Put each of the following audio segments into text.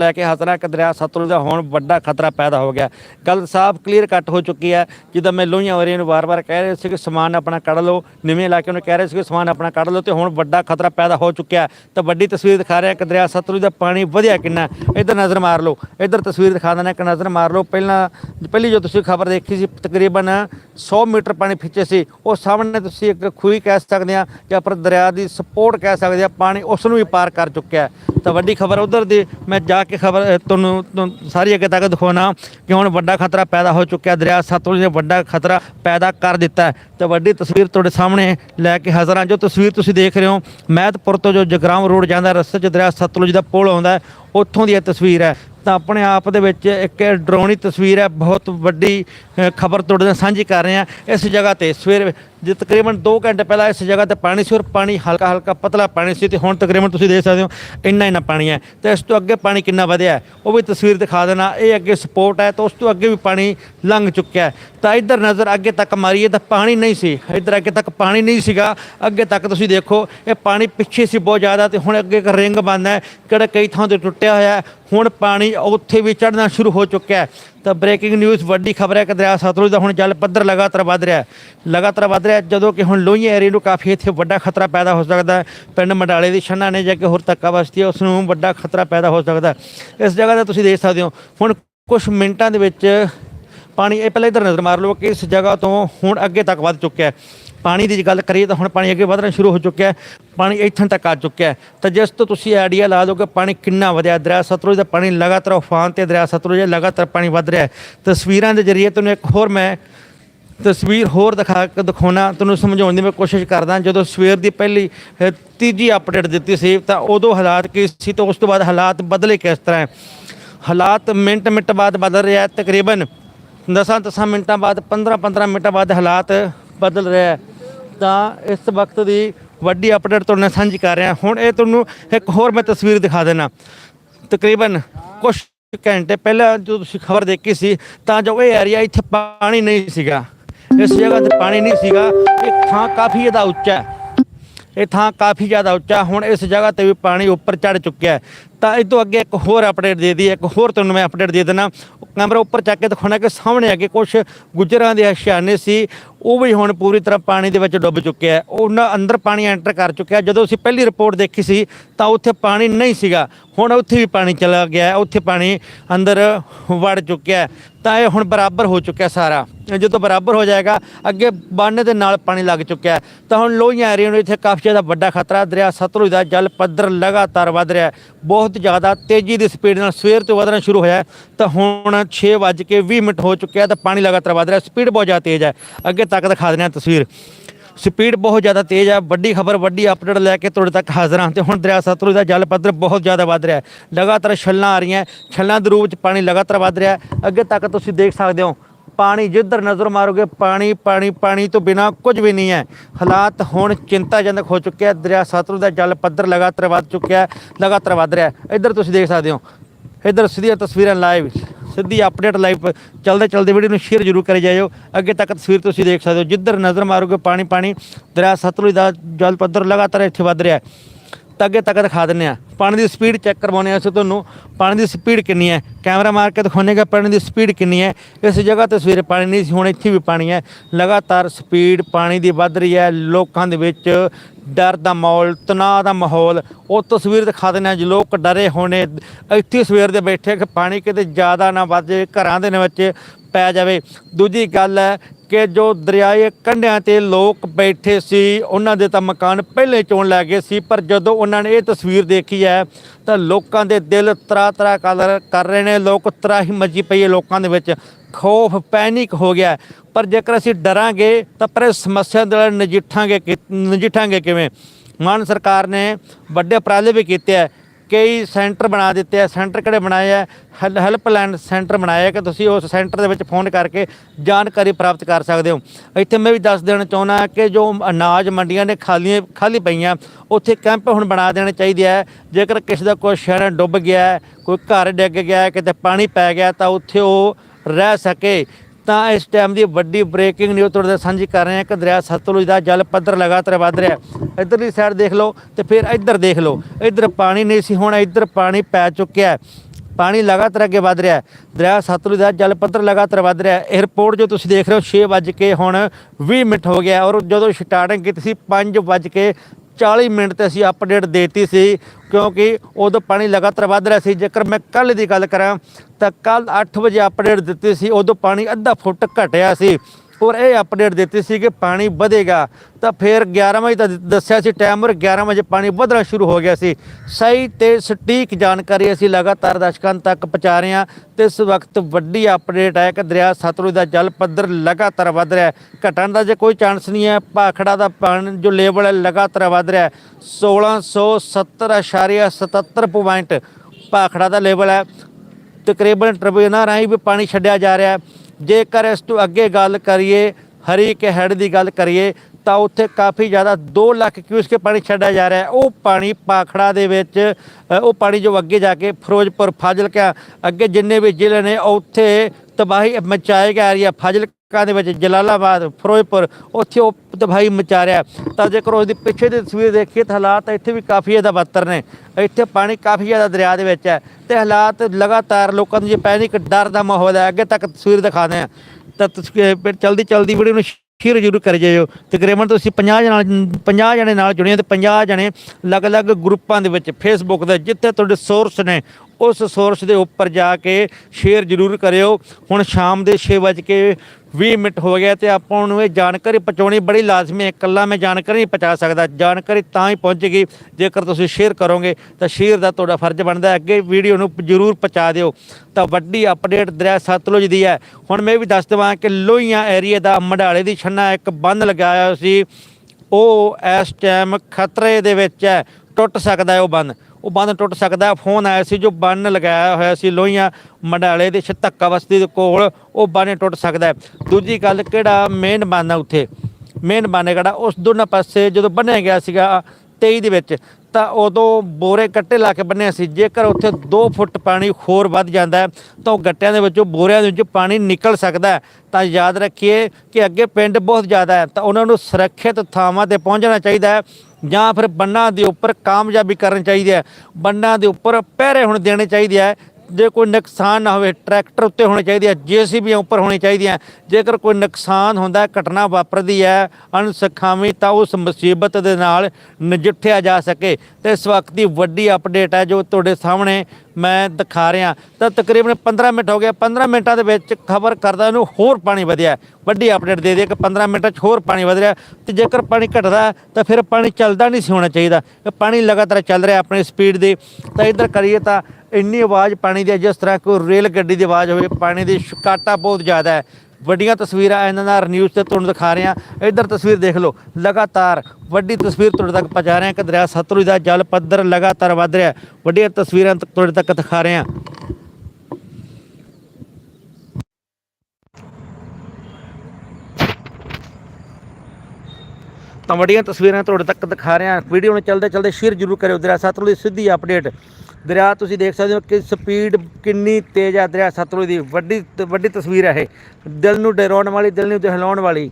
ਲੈ ਕੇ ਹਸਨਾ ਇੱਕ ਦਰਿਆ ਸਤਲੁਜ ਦਾ ਹੁਣ ਵੱਡਾ ਖਤਰਾ ਪੈਦਾ ਹੋ ਗਿਆ। ਗੱਲ ਸਾਫ਼ ਕਲੀਅਰ ਕੱਟ ਹੋ ਚੁੱਕੀ ਹੈ। ਜਿੱਦਾਂ ਮੈਂ ਲੋਹੀਆਂ ਵਰੇ ਨੂੰ ਵਾਰ-ਵਾਰ ਕਹਿ ਰਹੇ ਸੀ ਕਿ ਸਮਾਨ ਆਪਣਾ ਕੱਢ ਲਓ, ਨਿਵੇਂ ਇਲਾਕੇ ਨੂੰ ਕਹਿ ਰਹੇ ਸੀ ਕਿ ਸਮਾਨ ਆਪਣਾ ਕੱਢ ਲਓ ਤੇ ਹੁਣ ਵੱਡਾ ਖਤਰਾ ਪੈਦਾ ਹੋ ਚੁੱਕਿਆ। ਤਾਂ ਵੱਡੀ ਤਸਵੀਰ ਦਿਖਾ ਰਿਹਾ ਕਿ ਦਰਿਆ ਸਤਲੁਜ ਦਾ ਪਾਣੀ ਵਧਿਆ ਕਿੰਨਾ। ਇੱਧਰ ਨਜ਼ਰ ਮਾਰ ਲਓ। ਇੱਧਰ ਤਸਵੀਰ ਦਿਖਾ ਦਿੰਦਾ ਇੱਕ ਨਜ਼ਰ ਮਾਰ ਲਓ। ਪਹਿਲਾਂ ਪਹਿਲੀ ਜੋ ਤੁਸੀਂ ਖਬਰ ਦੇਖੀ ਸੀ, ਤਕਰੀਬਨ 100 ਮੀਟਰ ਪਾਣੀ ਖਿੱਚੇ ਸੀ। ਉਹ ਸਾਹਮਣੇ ਤੁਸੀਂ ਇੱਕ ਖੂਹੀ ਕਹਿ ਸਕਦੇ ਆ ਜਾਂ ਪਰ ਦਰਿਆ ਦੀ ਸਪੋਰਟ ਕਹਿ ਸਕਦੇ ਆ ਪਾਣੀ ਉਸ ਨੂੰ ਵੀ ਪਾਰ ਕਰ ਚੁੱਕਿਆ ਤਾਂ ਵੱਡੀ ਖਬਰ ਉਧਰ ਦੀ, ਮੈਂ ਜਾ ਕੇ ਖਬਰ ਤੁਹਾਨੂੰ ਸਾਰੀ ਅੱਗੇ ਤੱਕ ਦਿਖਾਉਣਾ ਕਿ ਹੁਣ ਵੱਡਾ ਖਤਰਾ ਪੈਦਾ ਹੋ ਚੁੱਕਿਆ ਦਰਿਆ ਸਤਲੁਜ ਨੇ ਵੱਡਾ ਖਤਰਾ ਪੈਦਾ ਕਰ ਦਿੱਤਾ ਹੈ। ਵੱਡੀ ਤਸਵੀਰ ਤੁਹਾਡੇ ਸਾਹਮਣੇ ਲੈ ਕੇ ਹਾਜ਼ਰ ਹਾਂ। ਜੋ ਤਸਵੀਰ ਤੁਸੀਂ ਦੇਖ ਰਹੇ ਹੋ, ਮਹਿਤਪੁਰ ਤੋਂ ਜੋ ਜਗਰਾਮ ਰੋਡ ਜਾਂਦਾ, ਰਸਤੇ 'ਚ ਦਰਿਆ ਸਤਲੁਜ ਦਾ ਪੁਲ ਆਉਂਦਾ ਉੱਥੋਂ ਦੀ ਇਹ ਤਸਵੀਰ ਹੈ। ਤਾਂ ਆਪਣੇ ਆਪ ਦੇ ਵਿੱਚ ਇੱਕ ਡਰਾਉਣੀ ਤਸਵੀਰ ਹੈ, ਬਹੁਤ ਵੱਡੀ ਖਬਰ ਤੁਹਾਡੇ ਨਾਲ ਸਾਂਝੀ ਕਰ ਰਹੇ ਹਾਂ। ਇਸ ਜਗ੍ਹਾ ਤੇ ਸਵੇਰ ਜੇ ਤਕਰੀਬਨ 2 ਘੰਟੇ ਪਹਿਲਾਂ ਇਸ ਜਗ੍ਹਾ ਤੇ ਪਾਣੀ ਸੀ ਔਰ ਪਾਣੀ ਹਲਕਾ ਹਲਕਾ ਪਤਲਾ ਪਾਣੀ ਸੀ ਤੇ ਹੁਣ ਤਕਰੀਬਨ ਤੁਸੀਂ ਦੇਖ ਸਕਦੇ ਹੋ ਇੰਨਾ ਇੰਨਾ ਪਾਣੀ ਹੈ ਤੇ ਇਸ ਤੋਂ ਅੱਗੇ ਪਾਣੀ ਕਿੰਨਾ ਵਧਿਆ ਉਹ ਵੀ ਤਸਵੀਰ ਦਿਖਾ ਦੇਣਾ। ਇਹ ਅੱਗੇ ਸਪੋਰਟ ਹੈ ਤਾਂ ਉਸ ਤੋਂ ਅੱਗੇ ਵੀ ਪਾਣੀ ਲੰਘ ਚੁੱਕਿਆ ਹੈ। ਤਾਂ ਇੱਧਰ ਨਜ਼ਰ ਅੱਗੇ ਤੱਕ ਮਾਰੀਏ ਤਾਂ ਪਾਣੀ ਨਹੀਂ ਸੀ। ਇੱਧਰ ਅੱਗੇ ਤੱਕ ਪਾਣੀ ਨਹੀਂ ਸੀਗਾ। ਅੱਗੇ ਤੱਕ ਤੁਸੀਂ ਦੇਖੋ, ਇਹ ਪਾਣੀ ਪਿੱਛੇ ਸੀ ਬਹੁਤ ਜ਼ਿਆਦਾ ਤੇ ਹੁਣ ਅੱਗੇ ਇੱਕ ਰਿੰਗ ਬਣਦਾ ਹੈ। ਕਿਹੜਾ ਕਈ ਥਾਂ ਤੇ ਟੁੱਟਿਆ ਹੋਇਆ ਹੁਣ ਪਾਣੀ ਉੱਥੇ ਵੀ ਚੜ੍ਹਨਾ ਸ਼ੁਰੂ ਹੋ ਚੁੱਕਿਆ ਤਾਂ ਬ੍ਰੇਕਿੰਗ ਨਿਊਜ਼ ਵੱਡੀ ਖਬਰ ਹੈ ਕਿ ਦਰਿਆ ਸਤਲੁਜ ਦਾ ਹੁਣ ਜਲ ਪੱਧਰ ਲਗਾਤਾਰ ਵੱਧ ਰਿਹਾ ਹੈ। ਲਗਾਤਾਰ ਵੱਧ ਰਿਹਾ ਜਦੋਂ ਕਿ ਹੁਣ ਲੋਹੀਆਂ ਏਰੀਆ ਨੂੰ ਕਾਫੀ ਇੱਥੇ ਵੱਡਾ ਖਤਰਾ ਪੈਦਾ ਹੋ ਸਕਦਾ ਹੈ। ਪਿੰਡ ਮੰਡਾਲੇ ਦੀ ਛੰਨਾ ਨੇ ਜਾਂ ਕਿ ਹੋਰ ਤੱਕਾ ਬਸਤੀ ਹੈ, ਉਸ ਨੂੰ ਵੱਡਾ ਖਤਰਾ ਪੈਦਾ ਹੋ ਸਕਦਾ ਇਸ ਜਗ੍ਹਾ ਦਾ ਤੁਸੀਂ ਦੇਖ ਸਕਦੇ ਹੋ, ਹੁਣ ਕੁਝ ਮਿੰਟਾਂ ਦੇ ਵਿੱਚ ਪਾਣੀ ਇਹ ਪਹਿਲਾਂ ਇਧਰ ਨਜ਼ਰ ਮਾਰ ਲਓ ਕਿ ਇਸ ਜਗ੍ਹਾ ਤੋਂ ਹੁਣ ਅੱਗੇ ਤੱਕ ਵੱਧ ਚੁੱਕਿਆ ਹੈ। ਪਾਣੀ ਦੀ ਜੇ ਗੱਲ ਕਰੀਏ ਤਾਂ ਹੁਣ ਪਾਣੀ ਅੱਗੇ ਵਧਣਾ ਸ਼ੁਰੂ ਹੋ ਚੁੱਕਿਆ ਹੈ, ਪਾਣੀ ਇੱਥੋਂ ਤੱਕ ਆ ਚੁੱਕਿਆ ਹੈ। ਤਾਂ ਜਿਸ ਤੋਂ ਤੁਸੀਂ ਆਈਡੀਆ ਲਾ ਲਓ ਕਿ ਪਾਣੀ ਕਿੰਨਾ ਵਧਿਆ, ਦਰਿਆ ਸਤਲੁਜ ਦਾ ਪਾਣੀ ਲਗਾਤਾਰ ਉਫਾਨ ਤੇ ਦਰਿਆ ਸਤਲੁਜ ਦਾ ਲਗਾਤਾਰ ਪਾਣੀ ਵੱਧ ਰਿਹਾ ਹੈ। ਤਸਵੀਰਾਂ ਦੇ ਜ਼ਰੀਏ ਤੁਹਾਨੂੰ ਇੱਕ ਹੋਰ ਮੈਂ ਤਸਵੀਰ ਹੋਰ ਦਿਖਾ ਕੇ ਦਿਖਾਉਣਾ, ਤੁਹਾਨੂੰ ਸਮਝਾਉਣ ਦੀ ਮੈਂ ਕੋਸ਼ਿਸ਼ ਕਰਦਾ, ਜਦੋਂ ਸਵੇਰ ਦੀ ਪਹਿਲੀ ਤੀਜੀ ਅਪਡੇਟ ਦਿੱਤੀ ਸੀ, ਤਾਂ ਉਦੋਂ ਹਾਲਾਤ ਕੀ ਸੀ ਤੇ ਉਸ ਤੋਂ ਬਾਅਦ ਹਾਲਾਤ ਬਦਲੇ ਕਿਸ ਤਰ੍ਹਾਂ ਹਾਲਾਤ ਮਿੰਟ ਮਿੰਟ ਬਾਅਦ ਬਦਲ ਰਿਹਾ ਹੈ, ਤਕਰੀਬਨ ਦਸਾਂ ਦਸਾਂ ਮਿੰਟਾਂ ਬਾਅਦ 15 15 ਮਿੰਟਾਂ ਬਾਅਦ ਹਾਲਾਤ ਬਦਲ ਰਿਹਾ ਹੈ। ਤਾਂ ਇਸ ਵਕਤ ਦੀ ਵੱਡੀ ਅਪਡੇਟ ਤੁਹਾਡੇ ਨਾਲ ਸਾਂਝੀ ਕਰ ਰਿਹਾ। ਹੁਣ ਇਹ ਤੁਹਾਨੂੰ ਇੱਕ ਹੋਰ ਮੈਂ ਤਸਵੀਰ ਦਿਖਾ ਦੇਣਾ ਤਕਰੀਬਨ ਕੁਝ ਘੰਟੇ ਪਹਿਲਾਂ ਜੋ ਤੁਸੀਂ ਖਬਰ ਦੇਖੀ ਸੀ, ਤਾਂ ਜੋ ਇਹ ਏਰੀਆ ਇੱਥੇ ਪਾਣੀ ਨਹੀਂ ਸੀਗਾ। ਇਸ ਜਗ੍ਹਾ ਤੇ ਪਾਣੀ ਨਹੀਂ ਸੀਗਾ। ਇਹ ਥਾਂ ਕਾਫੀ ਜ਼ਿਆਦਾ ਉੱਚਾ ਹੈ। ਇਹ ਥਾਂ ਕਾਫੀ ਜ਼ਿਆਦਾ ਉੱਚਾ ਹੁਣ ਇਸ ਜਗ੍ਹਾ ਤੇ ਵੀ ਪਾਣੀ ਉੱਪਰ ਚੜ ਚੁੱਕਿਆ ਹੈ। ਤਾਂ ਇਹ ਤੋਂ ਅੱਗੇ ਇੱਕ ਹੋਰ ਅਪਡੇਟ ਦੇ ਦੀ ਇੱਕ ਹੋਰ ਤੁਹਾਨੂੰ ਮੈਂ ਅਪਡੇਟ ਦੇ ਦੇਣਾ ਕੈਮਰਾ ਉੱਪਰ ਚੱਕ ਕੇ ਦਿਖਾਉਣਾ ਕਿ ਸਾਹਮਣੇ ਅੱਗੇ ਕੁਝ ਗੁਜਰਾਂ ਦੇ ਹਸ਼ਿਆਨੇ ਸੀ। ਉਹ ਵੀ ਹੁਣ ਪੂਰੀ ਤਰ੍ਹਾਂ ਪਾਣੀ ਦੇ ਵਿੱਚ ਡੁੱਬ ਚੁੱਕਿਆ ਹੈ। ਉਹਨਾਂ ਅੰਦਰ ਪਾਣੀ ਐਂਟਰ ਕਰ ਚੁੱਕਿਆ ਜਦੋਂ ਅਸੀਂ ਪਹਿਲੀ ਰਿਪੋਰਟ ਦੇਖੀ ਸੀ, ਤਾਂ ਉੱਥੇ ਪਾਣੀ ਨਹੀਂ ਸੀਗਾ। ਹੁਣ ਉੱਥੇ ਵੀ ਪਾਣੀ ਚਲਾ ਗਿਆ ਉੱਥੇ ਪਾਣੀ ਅੰਦਰ ਵੜ ਚੁੱਕਿਆ ਤਾਂ ਇਹ ਹੁਣ ਬਰਾਬਰ ਹੋ ਚੁੱਕਿਆ ਸਾਰਾ। ਇਹ ਜਦੋਂ ਬਰਾਬਰ ਹੋ ਜਾਏਗਾ, ਅੱਗੇ ਬੰਨ ਦੇ ਨਾਲ ਪਾਣੀ ਲੱਗ ਚੁੱਕਿਆ ਤਾਂ ਹੁਣ ਲੋਹੀਆਂ ਏਰੀਆ ਨੂੰ ਇੱਥੇ ਕਾਫੀ ਜ਼ਿਆਦਾ ਵੱਡਾ ਖਤਰਾ ਦਰਿਆ ਸਤਲੁਜ ਦਾ ਜਲ ਪੱਧਰ ਲਗਾਤਾਰ ਵਧ ਰਿਹਾ ਬਹੁਤ ਜ਼ਿਆਦਾ ਤੇਜ਼ੀ ਦੀ ਸਪੀਡ ਨਾਲ ਸਵੇਰ ਤੋਂ ਵਧਣਾ ਸ਼ੁਰੂ ਹੋਇਆ ਤਾਂ ਹੁਣ 6:20 ਮਿੰਟ ਹੋ ਚੁੱਕਿਆ ਤਾਂ ਪਾਣੀ ਲਗਾਤਾਰ ਵਧ ਰਿਹਾ ਸਪੀਡ ਬਹੁਤ ਜ਼ਿਆਦਾ ਤੇਜ਼ ਹੈ। ਅੱਗੇ ਤੱਕ ਦਿਖਾ ਦਿੰਦੇ ਹਾਂ ਤਸਵੀਰ। ਸਪੀਡ ਬਹੁਤ ਜ਼ਿਆਦਾ ਤੇਜ਼ ਹੈ ਵੱਡੀ ਖਬਰ, ਵੱਡੀ ਅਪਡੇਟ ਲੈ ਕੇ ਤੁਹਾਡੇ ਤੱਕ ਹਾਜ਼ਰ ਹਾਂ। ਤੇ ਹੁਣ ਦਰਿਆ ਸਤਲੁਜ ਦਾ ਜਲ ਪੱਧਰ ਬਹੁਤ ਜ਼ਿਆਦਾ ਵੱਧ ਰਿਹਾ ਹੈ। ਲਗਾਤਾਰ ਛੱਲਾਂ ਆ ਰਹੀਆਂ ਛੱਲਾਂ ਦੇ ਰੂਪ ਵਿੱਚ ਪਾਣੀ ਲਗਾਤਾਰ ਵੱਧ ਰਿਹਾ ਹੈ। ਅੱਗੇ ਤੱਕ ਤੁਸੀਂ ਦੇਖ ਸਕਦੇ ਹੋ, ਪਾਣੀ ਜਿੱਧਰ ਨਜ਼ਰ ਮਾਰੋਗੇ, ਪਾਣੀ ਪਾਣੀ ਪਾਣੀ ਤੋਂ ਬਿਨਾ ਕੁਝ ਵੀ ਨਹੀਂ ਹੈ। ਹਾਲਾਤ ਹੁਣ ਚਿੰਤਾਜਨਕ ਹੋ ਚੁੱਕੇ ਹੈ ਦਰਿਆ ਸਤਲੁਜ ਦਾ ਜਲ ਪੱਧਰ ਲਗਾਤਾਰ ਵੱਧ ਚੁੱਕਿਆ ਹੈ, ਲਗਾਤਾਰ ਵੱਧ ਰਿਹਾ ਹੈ। ਇੱਧਰ ਤੁਸੀਂ ਦੇਖ ਸਕਦੇ ਹੋ, ਇੱਧਰ ਸਿੱਧੀਆਂ ਤਸਵੀਰਾਂ ਲਾਈਵ ਸਿੱਧੀ ਅਪਡੇਟ ਲਾਈਵ ਚਲਦੇ ਚਲਦੇ ਵੀਡੀਓ ਨੂੰ ਸ਼ੇਅਰ ਜ਼ਰੂਰ ਕਰੀ ਜਾਇਓ। ਅੱਗੇ ਤੱਕ ਤਸਵੀਰ ਤੁਸੀਂ ਦੇਖ ਸਕਦੇ ਹੋ। ਜਿੱਧਰ ਨਜ਼ਰ ਮਾਰੋਗੇ ਪਾਣੀ ਪਾਣੀ ਦਰਿਆ ਸਤਲੁਜ ਦਾ ਜਲ ਪੱਧਰ ਲਗਾਤਾਰ ਇੱਥੇ ਵੱਧ ਰਿਹਾ ਹੈ। ਤਾਂ ਅੱਗੇ ਤੱਕ ਦਿਖਾ ਦਿੰਨੇ ਆ ਪਾਣੀ ਦੀ ਸਪੀਡ ਚੈੱਕ ਕਰਵਾਉਣੇ ਆ ਅਸੀਂ ਤੁਹਾਨੂੰ। ਪਾਣੀ ਦੀ ਸਪੀਡ ਕਿੰਨੀ ਹੈ? ਕੈਮਰਾ ਮਾਰ ਕੇ ਦਿਖਾਉਣੇਗਾ ਪਾਣੀ ਦੀ ਸਪੀਡ ਕਿੰਨੀ ਹੈ। ਇਸ ਜਗ੍ਹਾ ਤੇ ਸਵੇਰੇ ਪਾਣੀ ਨਹੀਂ ਸੀ, ਹੁਣ ਇੱਥੇ ਵੀ ਪਾਣੀ ਹੈ। ਲਗਾਤਾਰ ਸਪੀਡ ਪਾਣੀ ਦੀ ਵੱਧ ਰਹੀ ਹੈ। ਲੋਕਾਂ ਦੇ ਵਿੱਚ ਡਰ ਦਾ ਮਾਹੌਲ, ਤਣਾਅ ਦਾ ਮਾਹੌਲ। ਉਹ ਤਸਵੀਰ ਦਿਖਾ ਦਿੰਦੇ ਆ ਲੋਕ ਡਰੇ ਹੋਣੇ। ਇੱਥੇ ਸਵੇਰ ਦੇ ਬੈਠੇ ਕਿ ਪਾਣੀ ਕਿਤੇ ਜ਼ਿਆਦਾ ਨਾ ਵੱਧ ਜਾਏ ਘਰਾਂ ਦੇ ਵਿੱਚ ਪੈ ਜਾਵੇ। ਦੂਜੀ ਗੱਲ ਹੈ ਕਿ ਜੋ ਦਰਿਆਏ ਕੰਢਿਆਂ ਤੇ ਲੋਕ ਬੈਠੇ ਸੀ, ਉਹਨਾਂ ਦੇ ਤਾਂ ਮਕਾਨ ਪਹਿਲੇ ਚੋਣ ਲੈ ਗਏ ਸੀ, ਪਰ ਜਦੋਂ ਉਹਨਾਂ ਨੇ ਇਹ ਤਸਵੀਰ ਦੇਖੀ ਹੈ, ਤਾਂ ਲੋਕਾਂ ਦੇ ਦਿਲ ਤਰਾ ਤਰਾ ਕਲਰ ਕਰ ਰਹੇ ਨੇ, ਲੋਕ ਤਰਾਹੀ ਮੱਜੀ ਪਈ ਹੈ ਲੋਕਾਂ ਦੇ ਵਿੱਚ, ਖੌਫ, ਪੈਨਿਕ ਹੋ ਗਿਆ ਪਰ ਜੇਕਰ ਅਸੀਂ ਡਰਾਂਗੇ, ਤਾਂ ਪਰ ਇਸ ਸਮੱਸਿਆ ਦੇ ਨਾਲ ਨਜਿੱਠਾਂਗੇ ਕਿ- ਨਜਿੱਠਾਂਗੇ ਕਿਵੇਂ? ਮਾਨ ਸਰਕਾਰ ਨੇ ਵੱਡੇ ਉਪਰਾਲੇ ਵੀ ਕੀਤੇ ਹੈ ਕਈ ਸੈਂਟਰ ਬਣਾ ਦਿੱਤੇ ਆ, ਸੈਂਟਰ ਕਿਹੜੇ ਬਣਾਏ ਆ? ਹੈਲਪਲਾਈਨ ਸੈਂਟਰ ਬਣਾਏ ਹੈ ਕਿ ਤੁਸੀਂ ਉਸ ਸੈਂਟਰ ਦੇ ਵਿੱਚ ਫੋਨ ਕਰਕੇ ਜਾਣਕਾਰੀ ਪ੍ਰਾਪਤ ਕਰ ਸਕਦੇ ਹੋ। ਇੱਥੇ ਮੈਂ ਵੀ ਦੱਸ ਦੇਣਾ ਚਾਹੁੰਦਾ ਕਿ ਜੋ ਅਨਾਜ ਮੰਡੀਆਂ ਨੇ ਖਾਲੀਆਂ, ਖਾਲੀ ਪਈਆਂ, ਉੱਥੇ ਕੈਂਪ ਹੁਣ ਬਣਾ ਦੇਣੇ ਚਾਹੀਦੇ ਆ। ਜੇਕਰ ਕਿਸੇ ਦਾ ਕੋਈ ਸ਼ਹਿਰ ਡੁੱਬ ਗਿਆ, ਕੋਈ ਘਰ ਡਿੱਗ ਗਿਆ, ਕਿਤੇ ਪਾਣੀ ਪੈ ਗਿਆ, ਤਾਂ ਉੱਥੇ ਉਹ ਰਹਿ ਸਕੇ। ਤਾਂ ਇਸ ਟਾਈਮ ਦੀ ਵੱਡੀ ਬ੍ਰੇਕਿੰਗ ਨਿਊਜ਼ ਤੁਹਾਡੇ ਨਾਲ ਸਾਂਝੀ ਕਰ ਰਹੇ ਹਾਂ। ਕਿ ਦਰਿਆ ਸਤਲੁਜ ਦਾ ਜਲ ਪੱਧਰ ਲਗਾਤਾਰ ਵੱਧ ਰਿਹਾ ਹੈ। ਇੱਧਰਲੀ ਸਾਈਡ ਦੇਖ ਲਓ ਤੇ ਫਿਰ ਇੱਧਰ ਦੇਖ ਲਓ। ਇੱਧਰ ਪਾਣੀ ਨਹੀਂ ਸੀ, ਹੁਣ ਇੱਧਰ ਪਾਣੀ ਪੈ ਚੁੱਕਿਆ ਹੈ। ਪਾਣੀ ਲਗਾਤਾਰ ਅੱਗੇ ਵਧ ਰਿਹਾ ਹੈ। ਦਰਿਆ ਸਤਲੁਜ ਦਾ ਜਲ ਪੱਧਰ ਲਗਾਤਾਰ ਵਧ ਰਿਹਾ ਹੈ। ਇਹ ਜੋ ਤੁਸੀਂ ਦੇਖ ਰਹੇ ਹੋ 6 ਵੱਜ ਕੇ ਹੁਣ 20 ਮਿੰਟ ਹੋ ਗਿਆ ਔਰ ਜਦੋਂ ਸਟਾਰਟਿੰਗ ਕੀਤੀ ਸੀ 5 ਵੱਜ ਕੇ 40 ਮਿੰਟ ਤੇ ਅਸੀਂ ਅਪਡੇਟ ਦੇਤੀ ਸੀ, ਕਿਉਂਕਿ ਉਦੋਂ ਪਾਣੀ ਲਗਾਤਾਰ ਵੱਧ ਰਿਹਾ ਸੀ। ਜੇਕਰ ਮੈਂ ਕੱਲ ਦੀ ਗੱਲ ਕਰਾਂ, ਤਾਂ ਕੱਲ 8 ਵਜੇ ਅਪਡੇਟ ਦਿੱਤੀ ਸੀ, ਉਦੋਂ ਪਾਣੀ ਅੱਧਾ ਫੁੱਟ ਘਟਿਆ ਸੀ। ਔਰ ਇਹ ਅਪਡੇਟ ਦਿੱਤੀ ਸੀ ਕਿ ਪਾਣੀ ਵਧੇਗਾ। ਤਾਂ ਫਿਰ 11 ਵਜੇ ਤਾਂ ਦੱਸਿਆ ਸੀ ਟਾਈਮ ਔਰ 11 ਵਜੇ ਪਾਣੀ ਵਧਣਾ ਸ਼ੁਰੂ ਹੋ ਗਿਆ ਸੀ। ਸਹੀ ਤੇ ਸਟੀਕ ਜਾਣਕਾਰੀ ਅਸੀਂ ਲਗਾਤਾਰ ਦਰਸ਼ਕਾਂ ਤੱਕ ਪਹੁੰਚਾ ਰਹੇ ਹਾਂ। ਤੇ ਇਸ ਵਕਤ ਵੱਡੀ ਅਪਡੇਟ ਹੈ ਕਿ ਦਰਿਆ ਸਤਲੁਜ ਦਾ ਜਲ ਪੱਧਰ ਲਗਾਤਾਰ ਵਧ ਰਿਹਾ ਹੈ। ਘਟਣ ਦਾ ਜੇ ਕੋਈ ਚਾਂਸ ਨਹੀਂ ਹੈ, ਭਾਖੜਾ ਦਾ ਪਾਣੀ ਜੋ ਲੈਵਲ ਹੈ ਲਗਾਤਾਰ ਵਧ ਰਿਹਾ ਹੈ। 1670.77 ਪੁਆਇੰਟ ਭਾਖੜਾ ਦਾ ਲੈਵਲ ਹੈ। ਤਕਰੀਬਨ ਟਰਬਿਊਨਾਂ ਰਾਹੀਂ ਵੀ ਪਾਣੀ ਛੱਡਿਆ ਜਾ ਰਿਹਾ ਹੈ। ਜੇਕਰ ਇਸ ਤੋਂ ਅੱਗੇ ਗੱਲ ਕਰੀਏ ਹਰੀ ਕੇ ਹੈਡ ਦੀ ਗੱਲ ਕਰੀਏ, ਤਾਂ ਉੱਥੇ ਕਾਫੀ ਜ਼ਿਆਦਾ 2 ਲੱਖ ਕਿਊਸਕ ਪਾਣੀ ਛੱਡਿਆ ਜਾ ਰਿਹਾ ਉਹ ਪਾਣੀ ਪਾਖੜਾ ਦੇ ਵਿੱਚ ਉਹ ਪਾਣੀ ਜੋ ਅੱਗੇ ਜਾ ਕੇ ਫਿਰੋਜ਼ਪੁਰ, ਫਾਜ਼ਿਲਕਾ ਅੱਗੇ ਜਿੰਨੇ ਵੀ ਜ਼ਿਲ੍ਹੇ ਨੇ, ਉੱਥੇ ਤਬਾਹੀ ਮਚਾਏਗਾ ਏਰੀਆ ਫਾਜ਼ਿਲਕਾ ਦੇ ਵਿੱਚ, ਜਲਾਲਾਬਾਦ, ਫਿਰੋਜ਼ਪੁਰ, ਉੱਥੇ ਉਹ ਤਬਾਹੀ ਮਚਾ ਰਿਹਾ ਤਾਂ ਜੇਕਰ ਉਹਦੀ ਪਿੱਛੇ ਦੀ ਤਸਵੀਰ ਦੇਖੀਏ ਤਾਂ ਹਾਲਾਤ ਇੱਥੇ ਵੀ ਕਾਫੀ ਜ਼ਿਆਦਾ ਬੱਤਰ ਨੇ। ਇੱਥੇ ਪਾਣੀ ਕਾਫੀ ਜ਼ਿਆਦਾ ਦਰਿਆ ਦੇ ਵਿੱਚ ਹੈ ਤੇ ਹਾਲਾਤ ਲਗਾਤਾਰ ਲੋਕਾਂ ਨੂੰ ਜੇ ਪੈਨਿਕ ਡਰ ਦਾ ਮਾਹੌਲ ਹੈ, ਅੱਗੇ ਤੱਕ ਤਸਵੀਰ ਦਿਖਾਦੇ ਆ ਤਾਂ ਤੁਸੀਂ ਫਿਰ ਚਲਦੀ ਚਲਦੀ ਵੀਡੀਓ ਨੂੰ ਸ਼ੇਅਰ ਜ਼ਰੂਰ ਕਰ ਜਾਇਓ। ਤਕਰੀਬਨ ਤੁਸੀਂ 50 ਨਾਲ 50 ਜਣੇ ਨਾਲ ਜੁੜੇ ਹੋ ਤੇ 50 ਜਣੇ ਅਲੱਗ-ਅਲੱਗ ਗਰੁੱਪਾਂ ਦੇ ਵਿੱਚ ਫੇਸਬੁੱਕ ਦੇ, ਜਿੱਥੇ ਤੁਹਾਡੇ ਸੋਰਸ ਨੇ ਉਸ ਸੋਰਸ ਦੇ ਉੱਪਰ ਜਾ ਕੇ ਸ਼ੇਅਰ ਜ਼ਰੂਰ ਕਰਿਓ। ਹੁਣ ਸ਼ਾਮ ਦੇ 6 ਵਜੇ ਕੇ 20 ਮਿੰਟ ਹੋ ਗਿਆ ਤੇ ਆਪਾਂ ਨੂੰ ਇਹ ਜਾਣਕਾਰੀ ਪਹੁੰਚਾਉਣੀ, ਬੜੀ ਲਾਜ਼ਮੀ ਹੈ। ਇਕੱਲਾ ਮੈਂ ਜਾਣਕਾਰੀ ਨਹੀਂ ਪਹੁੰਚਾ ਸਕਦਾ। ਜਾਣਕਾਰੀ ਤਾਂ ਹੀ ਪਹੁੰਚੇਗੀ ਜੇਕਰ ਤੁਸੀਂ ਸ਼ੇਅਰ ਕਰੋਗੇ ਤਾਂ ਸ਼ੇਅਰ ਦਾ ਤੁਹਾਡਾ ਫਰਜ਼ ਬਣਦਾ ਅੱਗੇ ਵੀਡੀਓ ਨੂੰ ਜ਼ਰੂਰ ਪਹੁੰਚਾ ਦਿਓ। ਤਾਂ ਵੱਡੀ ਅਪਡੇਟ ਦਰਿਆ ਸਤਲੁਜ ਦੀ ਹੈ। ਹੁਣ ਮੈਂ ਵੀ ਦੱਸ ਦੇਵਾਂ ਕਿ ਲੋਹੀਆਂ ਏਰੀਆ ਦਾ ਮਡਾਲੇ ਦੀ ਛੰਨਾ ਇੱਕ ਬੰਦ ਲਗਾਇਆ ਸੀ। ਉਹ ਇਸ ਟਾਈਮ ਖਤਰੇ ਦੇ ਵਿੱਚ ਹੈ। ਟੁੱਟ ਸਕਦਾ ਹੈ ਉਹ ਬੰਦ। ਉਹ ਬੰਨ ਟੁੱਟ ਸਕਦਾ ਫੋਨ ਆਇਆ ਸੀ ਜੋ ਬੰਨ ਲਗਾਇਆ ਹੋਇਆ ਸੀ ਲੋਹੀਆਂ ਮਡਾਲੇ ਦੇ ਛਤੱਕਾ ਬਸਤੀ ਦੇ ਕੋਲ, ਉਹ ਬੰਨ ਟੁੱਟ ਸਕਦਾ ਦੂਜੀ ਗੱਲ, ਕਿਹੜਾ ਮੇਨ ਬੰਨ ਆ ਉੱਥੇ? ਮੇਨ ਬੰਨ ਕਿਹੜਾ? ਉਸ ਦੋਨਾਂ ਪਾਸੇ ਜਦੋਂ ਬੰਨਿਆ ਗਿਆ ਸੀਗਾ 23 ਦੇ ਵਿੱਚ, ਤਾਂ ਉਦੋਂ ਬੋਰੇ ਕੱਟੇ ਲਾ ਕੇ ਬੰਨਿਆ ਸੀ। ਜੇਕਰ ਉੱਥੇ 2 ਫੁੱਟ ਪਾਣੀ ਹੋਰ ਵੱਧ ਜਾਂਦਾ ਤਾਂ ਉਹ ਗੱਟਿਆਂ ਦੇ ਵਿੱਚੋਂ, ਬੋਰਿਆਂ ਦੇ ਵਿੱਚੋਂ ਪਾਣੀ ਨਿਕਲ ਸਕਦਾ ਤਾਂ ਯਾਦ ਰੱਖੀਏ ਕਿ ਅੱਗੇ ਪਿੰਡ ਬਹੁਤ ਜ਼ਿਆਦਾ ਹੈ, ਤਾਂ ਉਹਨਾਂ ਨੂੰ ਸੁਰੱਖਿਅਤ ਥਾਵਾਂ ਤੇ ਪਹੁੰਚਣਾ ਚਾਹੀਦਾ ਹੈ। ਜਾਂ ਫਿਰ ਬੰਨਾਂ ਦੇ ਉੱਪਰ ਕਾਮਯਾਬੀ ਕਰਨੀ ਚਾਹੀਦੀ ਹੈ। ਬੰਨਾਂ ਦੇ ਉੱਪਰ ਪਹਿਰੇ ਹੁਣ ਦੇਣੇ ਚਾਹੀਦੇ ਹੈ। ਜੇ ਕੋਈ ਨੁਕਸਾਨ ਨਾ ਹੋਵੇ, ਟਰੈਕਟਰ ਉੱਤੇ ਹੋਣੇ ਚਾਹੀਦੇ ਆ, ਜੀਸੀਬੀਆਂ ਉੱਪਰ ਹੋਣੀ ਚਾਹੀਦੀਆਂ ਜੇਕਰ ਕੋਈ ਨੁਕਸਾਨ ਹੁੰਦਾ, ਘਟਨਾ ਵਾਪਰਦੀ ਹੈ, ਅਣਸਖਾਵੀ, ਤਾਂ ਉਸ ਮੁਸੀਬਤ ਦੇ ਨਾਲ ਨਜਿੱਠਿਆ ਜਾ ਸਕੇ। ਤੇ ਇਸ ਵਕਤ ਦੀ ਵੱਡੀ ਅਪਡੇਟ ਹੈ ਜੋ ਤੁਹਾਡੇ ਸਾਹਮਣੇ ਮੈਂ ਦਿਖਾ ਰਿਹਾ। ਤਾਂ ਤਕਰੀਬਨ 15 ਮਿੰਟ ਹੋ ਗਿਆ 15 ਮਿੰਟਾਂ ਦੇ ਵਿੱਚ ਖਬਰ ਕਰਦਾ ਨੂੰ ਹੋਰ ਪਾਣੀ ਵਧਿਆ। ਵੱਡੀ ਅਪਡੇਟ ਦੇ ਦੇ ਕਿ 15 ਮਿੰਟਾਂ 'ਚ ਹੋਰ ਪਾਣੀ ਵਧ ਰਿਹਾ ਤੇ ਜੇਕਰ ਪਾਣੀ ਘਟਦਾ, ਤਾਂ ਫਿਰ ਪਾਣੀ ਚੱਲਦਾ ਨਹੀਂ ਸੀ ਹੋਣਾ ਚਾਹੀਦਾ। ਇਹ ਪਾਣੀ ਲਗਾਤਾਰ ਚੱਲ ਰਿਹਾ ਆਪਣੀ ਸਪੀਡ ਦੇ। ਤਾਂ ਇੱਧਰ ਕਰੀਏ ਤਾਂ ਇੰਨੀ ਆਵਾਜ਼ ਪਾਣੀ ਦੀ ਹੈ, ਜਿਸ ਤਰ੍ਹਾਂ ਕੋਈ ਰੇਲ ਗੱਡੀ ਦੀ ਆਵਾਜ਼ ਹੋਵੇ ਪਾਣੀ ਦੀ ਸ਼ਕਾਟਾ ਬਹੁਤ ਜ਼ਿਆਦਾ ਹੈ। ਵੱਡੀਆਂ ਤਸਵੀਰਾਂ ਇਹਨਾਂ ਨਾਲ ਨਿਊਜ਼ ਤੇ ਤੁਹਾਨੂੰ ਦਿਖਾ ਰਹੇ ਹਾਂ। ਇੱਧਰ ਤਸਵੀਰ ਦੇਖ ਲਓ ਲਗਾਤਾਰ ਵੱਡੀ ਤਸਵੀਰ ਤੁਹਾਡੇ ਤੱਕ ਪਹੁੰਚਾ ਰਹੇ ਹਾਂ ਕਿ ਦਰਿਆ ਸਤਲੁਜ ਦਾ ਜਲ ਪੱਧਰ ਲਗਾਤਾਰ ਵਧ ਰਿਹਾ ਵੱਡੀਆਂ ਤਸਵੀਰਾਂ ਤੁਹਾਡੇ ਤੱਕ ਦਿਖਾ ਰਹੇ ਹਾਂ। ਤਾਂ ਵੱਡੀਆਂ ਤਸਵੀਰਾਂ ਤੁਹਾਡੇ ਤੱਕ ਦਿਖਾ ਰਹੇ ਹਾਂ। ਵੀਡੀਓ ਨੂੰ ਚਲਦੇ ਚਲਦੇ ਸ਼ੇਅਰ ਜ਼ਰੂਰ ਕਰਿਓ। ਦਰਿਆ ਸਤਲੁਜ ਦੀ ਸਿੱਧੀ ਅਪਡੇਟ ਦਰਿਆ ਤੁਸੀਂ ਦੇਖ ਸਕਦੇ ਹੋ ਕਿ ਸਪੀਡ ਕਿੰਨੀ ਤੇਜ਼ ਹੈ ਦਰਿਆ ਸਤਲੁਜ ਦੀ ਵੱਡੀ ਵੱਡੀ ਤਸਵੀਰ ਹੈ ਇਹ। ਦਿਲ ਨੂੰ ਡਰਾਉਣ ਵਾਲੀ, ਦਿਲ ਨੂੰ ਦਹਿਲਾਉਣ ਵਾਲੀ,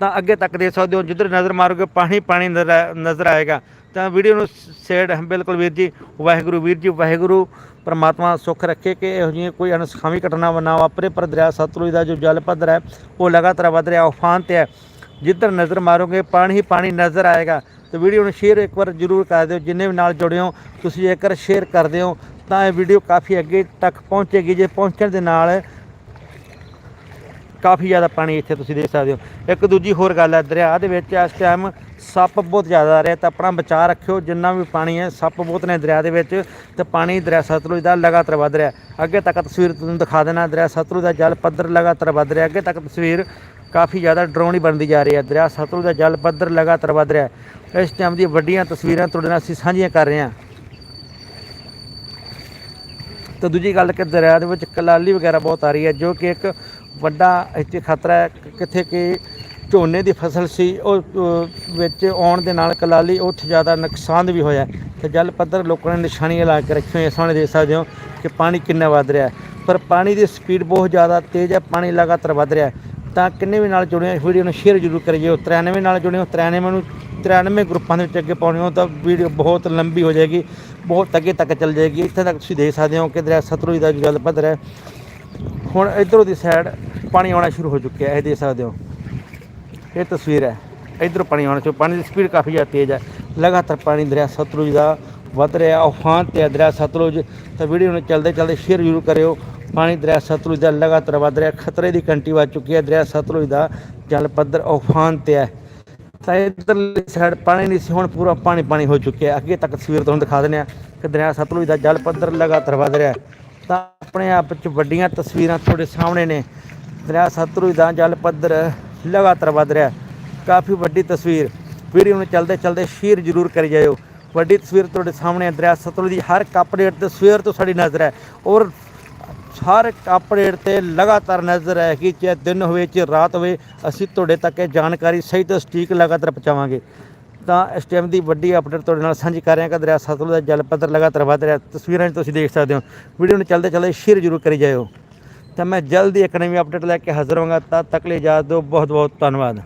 ਤਾਂ ਅੱਗੇ ਤੱਕ ਦੇਖ ਸਕਦੇ ਹੋ, ਜਿੱਧਰ ਨਜ਼ਰ ਮਾਰੋਗੇ ਪਾਣੀ ਪਾਣੀ ਨਜ਼ਰ ਨਜ਼ਰ ਆਏਗਾ। ਤਾਂ ਵੀਡੀਓ ਨੂੰ ਸ਼ੇਅਰ ਬਿਲਕੁਲ ਵੀਰ ਜੀ, ਵਾਹਿਗੁਰੂ, ਵੀਰ ਜੀ, ਵਾਹਿਗੁਰੂ। ਪਰਮਾਤਮਾ ਸੁੱਖ ਰੱਖੇ ਕਿ ਇਹੋ ਜਿਹੀਆਂ ਕੋਈ ਅਣਸਖਾਵੀ ਘਟਨਾ ਨਾ ਵਾਪਰੇ, ਪਰ ਦਰਿਆ ਸਤਲੁਜ ਦਾ ਜੋ ਜਲ ਪੱਧਰ ਹੈ, ਉਹ ਲਗਾਤਾਰ ਵਧ ਰਿਹਾ, ਉਫਾਨ ਤੇ ਹੈ। ਜਿੱਧਰ ਨਜ਼ਰ ਮਾਰੋਗੇ, ਪਾਣੀ ਹੀ ਪਾਣੀ ਨਜ਼ਰ ਆਏਗਾ। ਤੇ ਵੀਡੀਓ ਨੂੰ ਸ਼ੇਅਰ ਇੱਕ ਵਾਰ ਜ਼ਰੂਰ ਕਰ ਦਿਓ। ਜਿੰਨੇ ਵੀ ਨਾਲ ਜੁੜੇ ਹੋ, ਤੁਸੀਂ ਜੇਕਰ ਸ਼ੇਅਰ ਕਰਦੇ ਹੋ, ਤਾਂ ਇਹ ਵੀਡੀਓ ਕਾਫੀ ਅੱਗੇ ਤੱਕ ਪਹੁੰਚੇਗੀ। ਜੇ ਪਹੁੰਚਣ ਦੇ ਨਾਲ ਕਾਫੀ ਜ਼ਿਆਦਾ ਪਾਣੀ ਇੱਥੇ ਤੁਸੀਂ ਦੇਖ ਸਕਦੇ ਹੋ। ਇੱਕ ਦੂਜੀ ਹੋਰ ਗੱਲ ਹੈ, ਦਰਿਆ ਦੇ ਵਿੱਚ ਇਸ ਟਾਈਮ ਸੱਪ ਬਹੁਤ ਜ਼ਿਆਦਾ ਆ ਰਿਹਾ ਤਾਂ ਆਪਣਾ ਬਚਾਅ ਰੱਖਿਓ। ਜਿੰਨਾ ਵੀ ਪਾਣੀ ਹੈ, ਸੱਪ ਬਹੁਤ ਨੇ ਦਰਿਆ ਦੇ ਵਿੱਚ, ਤੇ ਪਾਣੀ ਦਰਿਆ ਸਤਲੁਜ ਦਾ ਲਗਾਤਾਰ ਵੱਧ ਰਿਹਾ ਅੱਗੇ ਤੱਕ ਤਸਵੀਰ ਤੁਹਾਨੂੰ ਦਿਖਾ ਦੇਣਾ, ਦਰਿਆ ਸਤਲੁਜ ਦਾ ਜਲ ਪੱਧਰ ਲਗਾਤਾਰ ਵੱਧ ਰਿਹਾ ਅੱਗੇ ਤੱਕ ਤਸਵੀਰ ਕਾਫੀ ਜ਼ਿਆਦਾ ਡਰਾਉਣੀ ਬਣਦੀ ਜਾ ਰਹੀ ਹੈ ਦਰਿਆ ਸਤਲੁਜ ਦਾ ਜਲ ਪੱਧਰ ਲਗਾਤਾਰ ਵੱਧ ਰਿਹਾ ਇਸ ਟਾਈਮ ਦੀਆਂ ਵੱਡੀਆਂ ਤਸਵੀਰਾਂ ਤੁਹਾਡੇ ਨਾਲ ਅਸੀਂ ਸਾਂਝੀਆਂ ਕਰ ਰਹੇ ਹਾਂ। ਤੇ ਦੂਜੀ ਗੱਲ ਕਿ ਦਰਿਆ ਦੇ ਵਿੱਚ ਕਲਾਲੀ ਵਗੈਰਾ ਬਹੁਤ ਆ ਰਹੀ ਹੈ, ਜੋ ਕਿ ਇੱਕ ਵੱਡਾ ਇੱਥੇ ਖਤਰਾ ਹੈ। ਕਿੱਥੇ ਕਿ ਝੋਨੇ ਦੀ ਫਸਲ ਸੀ, ਉਹ ਵਿੱਚ ਆਉਣ ਦੇ ਨਾਲ ਕਲਾਲੀ ਉੱਥੇ ਜ਼ਿਆਦਾ ਨੁਕਸਾਨ ਵੀ ਹੋਇਆ ਤੇ ਜਲ ਪੱਧਰ ਲੋਕਾਂ ਨੇ ਨਿਸ਼ਾਨੀਆਂ ਲਾ ਕੇ ਰੱਖੀਆਂ ਹੋਈਆਂ, ਸਾਹਮਣੇ ਦੇਖ ਸਕਦੇ ਹੋ ਕਿ ਪਾਣੀ ਕਿੰਨਾ ਵੱਧ ਰਿਹਾ ਪਰ ਪਾਣੀ ਦੀ ਸਪੀਡ ਬਹੁਤ ਜ਼ਿਆਦਾ ਤੇਜ਼ ਹੈ, ਪਾਣੀ ਲਗਾਤਾਰ ਵੱਧ ਰਿਹਾ ਹੈ। ਤਾਂ ਕਿੰਨੇ ਵੀ ਨਾਲ ਜੁੜੇ ਇਸ ਵੀਡੀਓ ਨੂੰ ਸ਼ੇਅਰ ਜ਼ਰੂਰ ਕਰਿਓ। 93 ਨਾਲ ਜੁੜੇ ਹੋ 93 ਨੂੰ 93 ਗਰੁੱਪਾਂ ਦੇ ਵਿੱਚ ਅੱਗੇ ਪਾਉਣੇ ਹੋ ਤਾਂ ਵੀਡੀਓ ਬਹੁਤ ਲੰਬੀ ਹੋ ਜਾਏਗੀ, ਬਹੁਤ ਅੱਗੇ ਤੱਕ ਚੱਲ ਜਾਏਗੀ। ਇੱਥੇ ਤੱਕ ਤੁਸੀਂ ਦੇਖ ਸਕਦੇ ਹੋ ਕਿ ਦਰਿਆ ਸਤਲੁਜ ਦਾ ਜਲ ਪੱਧਰ ਹੈ। ਹੁਣ ਇਧਰੋਂ ਦੀ ਸਾਈਡ ਪਾਣੀ ਆਉਣਾ ਸ਼ੁਰੂ ਹੋ ਚੁੱਕਿਆ ਹੈ, ਇਹ ਦੇਖ ਸਕਦੇ ਹੋ। ਇਹ ਤਸਵੀਰ ਹੈ। ਇਧਰ ਪਾਣੀ ਆਉਣਾ ਸ਼ੁਰੂ, ਪਾਣੀ ਦੀ ਸਪੀਡ ਕਾਫੀ ਜ਼ਿਆਦਾ ਤੇਜ਼ ਹੈ। ਲਗਾਤਾਰ ਪਾਣੀ ਦਰਿਆ ਸਤਲੁਜ ਦਾ ਵੱਧ ਰਿਹਾ ਉਫਾਨ ਤੇ ਹੈ ਦਰਿਆ ਸਤਲੁਜ, ਤਾਂ ਵੀਡੀਓ ਨੂੰ ਚਲਦੇ ਚਲਦੇ ਸ਼ੇਅਰ ਜ਼ਰੂਰ ਕਰਿਓ। ਪਾਣੀ ਦਰਿਆ ਸਤਲੁਜ ਦਾ ਲਗਾਤਾਰ ਵੱਧ ਰਿਹਾ, ਖਤਰੇ ਦੀ ਘੰਟੀ ਵੱਜ ਚੁੱਕੀ ਹੈ, ਦਰਿਆ ਸਤਲੁਜ ਦਾ ਜਲ ਪੱਧਰ ਉਫਾਨ ਤੇ ਹੈ। ਤਾਂ ਇਧਰਲੀ ਸਾਈਡ ਪਾਣੀ ਨਹੀਂ ਸੀ, ਹੁਣ ਪੂਰਾ ਪਾਣੀ ਪਾਣੀ ਹੋ ਚੁੱਕਿਆ ਅੱਗੇ ਤੱਕ ਤਸਵੀਰ ਤੁਹਾਨੂੰ ਦਿਖਾ ਦਿੰਦੇ ਆ ਕਿ ਦਰਿਆ ਸਤਲੁਜ ਦਾ ਜਲ ਪੱਧਰ ਲਗਾਤਾਰ ਵੱਧ ਰਿਹਾ ਤਾਂ ਆਪਣੇ ਆਪ ਵਿੱਚ ਵੱਡੀਆਂ ਤਸਵੀਰਾਂ ਤੁਹਾਡੇ ਸਾਹਮਣੇ ਨੇ। ਦਰਿਆ ਸਤਲੁਜ ਦਾ ਜਲ ਪੱਧਰ ਲਗਾਤਾਰ ਵੱਧ ਰਿਹਾ ਕਾਫੀ ਵੱਡੀ ਤਸਵੀਰ। ਵੀਡੀਓ ਨੂੰ ਚਲਦੇ ਚਲਦੇ ਸ਼ੇਅਰ ਜ਼ਰੂਰ ਕਰੀ ਜਾਇਓ। ਵੱਡੀ ਤਸਵੀਰ ਤੁਹਾਡੇ ਸਾਹਮਣੇ ਹੈ ਦਰਿਆ ਸਤਲੁਜ ਦੀ ਹਰ ਇੱਕ ਅਪਡੇਟ ਸਵੇਰ ਤੋਂ ਸਾਡੀ ਨਜ਼ਰ ਹੈ ਔਰ ਹਰ ਇੱਕ ਅਪਡੇਟ ਤੇ ਲਗਾਤਾਰ ਨਜ਼ਰ ਹੈ ਕਿ ਚਾਹੇ ਦਿਨ ਹੋਵੇ ਚਾਹੇ ਰਾਤ ਹੋਵੇ, ਅਸੀਂ ਤੁਹਾਡੇ ਤੱਕ ਇਹ ਜਾਣਕਾਰੀ ਸਹੀ ਤੇ ਸਟੀਕ ਲਗਾਤਾਰ ਪਹੁੰਚਾਵਾਂਗੇ। ਤਾਂ ਇਸ ਟਾਈਮ ਦੀ ਵੱਡੀ ਅਪਡੇਟ ਤੁਹਾਡੇ ਨਾਲ ਸਾਂਝੀ ਕਰ ਰਹੇ ਹਾਂ। ਕਿ ਦਰਿਆ ਸਤਲੁਜ ਦਾ ਜਲ ਪੱਧਰ ਲਗਾਤਾਰ ਵਧ ਰਿਹਾ। ਤਸਵੀਰਾਂ 'ਚ ਤੁਸੀਂ ਦੇਖ ਸਕਦੇ ਹੋ। ਵੀਡੀਓ ਨੂੰ ਚੱਲਦੇ ਚਲਦੇ ਸ਼ੇਅਰ ਜ਼ਰੂਰ ਕਰੀ ਜਾਇਓ। ਤਾਂ ਮੈਂ ਜਲਦੀ ਇੱਕ ਨਵੀਂ ਅਪਡੇਟ ਲੈ ਕੇ ਹਾਜ਼ਰ ਹੋਵਾਂਗਾ। ਤਦ ਤੱਕ ਲਈ ਇਜਾਜ਼ਤ ਦਿਓ। ਬਹੁਤ ਬਹੁਤ ਧੰਨਵਾਦ।